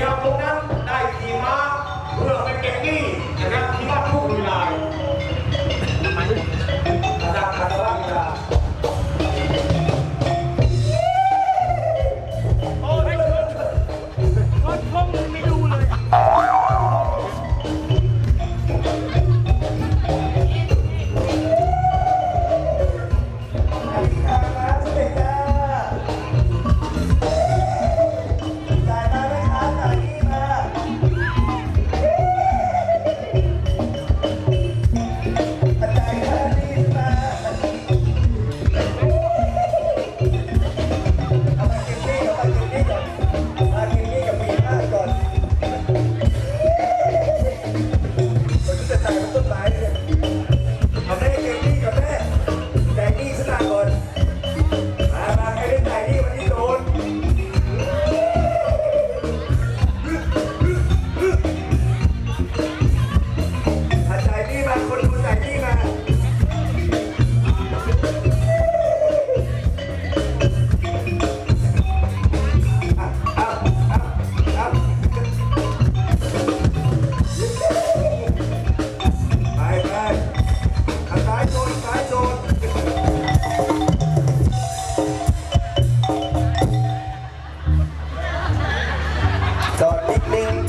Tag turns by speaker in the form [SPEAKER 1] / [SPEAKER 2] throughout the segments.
[SPEAKER 1] Minha boca.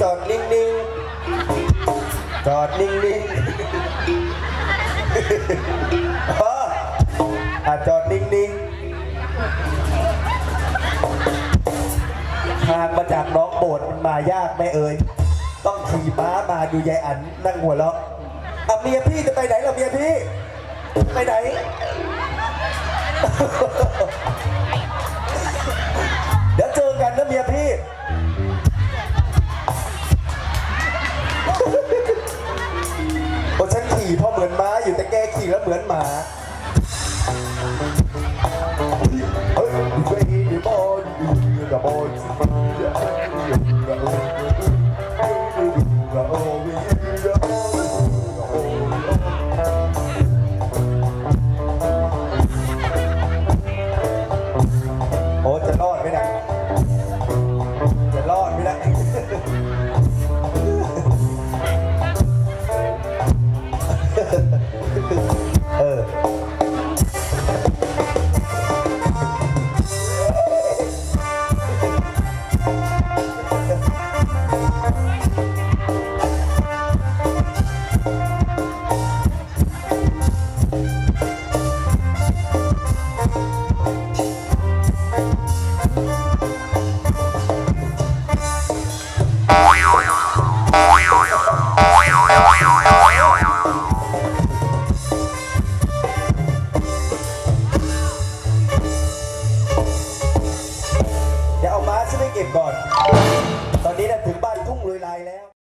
[SPEAKER 2] นิ่งๆจอดนิ่งๆ จอดนิ่งๆอ๋ออะจอดนิ่งๆ ทางมาจากน้องโบสถ์มันมายากไหมเอ่ย ต้องขี่ม้ามาดูยายอันนั่งหัวเราะอะเมียพี่จะไปไหนล่ะเมียพี่ ไปไหนิแต่แกขี่แล้วเหมือนหมาเฮ้ยเฮ้ยเดี๋ยวบอลเดี๋ยวบอล เดี๋ยวเอาม้าฉันไปเก็บก่อน ตอนนี้นะถึงบ้านทุ่งลอยลายแล้ว